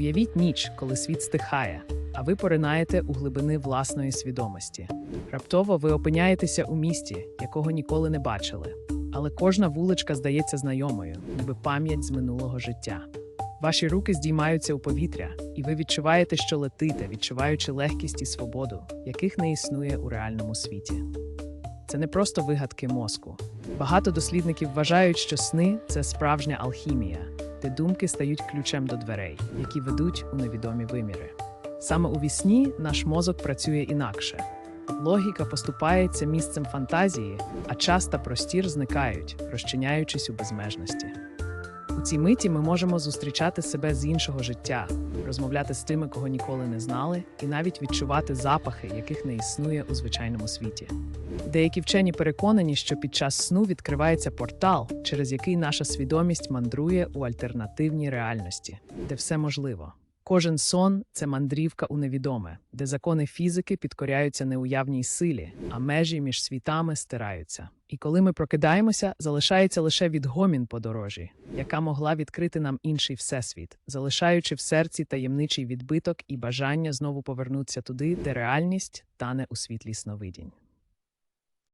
Уявіть ніч, коли світ стихає, а ви поринаєте у глибини власної свідомості. Раптово ви опиняєтеся у місті, якого ніколи не бачили. Але кожна вуличка здається знайомою, ніби пам'ять з минулого життя. Ваші руки здіймаються у повітря, і ви відчуваєте, що летите, відчуваючи легкість і свободу, яких не існує у реальному світі. Це не просто вигадки мозку. Багато дослідників вважають, що сни це справжня алхімія, де думки стають ключем до дверей, які ведуть у невідомі виміри. Саме у вісні наш мозок працює інакше. Логіка поступається місцем фантазії, а час та простір зникають, розчиняючись у безмежності. У цій миті ми можемо зустрічати себе з іншого життя, розмовляти з тими, кого ніколи не знали, і навіть відчувати запахи, яких не існує у звичайному світі. Деякі вчені переконані, що під час сну відкривається портал, через який наша свідомість мандрує у альтернативній реальності, де все можливо. Кожен сон це мандрівка у невідоме, де закони фізики підкоряються неуявній силі, а межі між світами стираються. І коли ми прокидаємося, залишається лише відгомін подорожі, яка могла відкрити нам інший всесвіт, залишаючи в серці таємничий відбиток і бажання знову повернутися туди, де реальність тане у світлі сновидінь.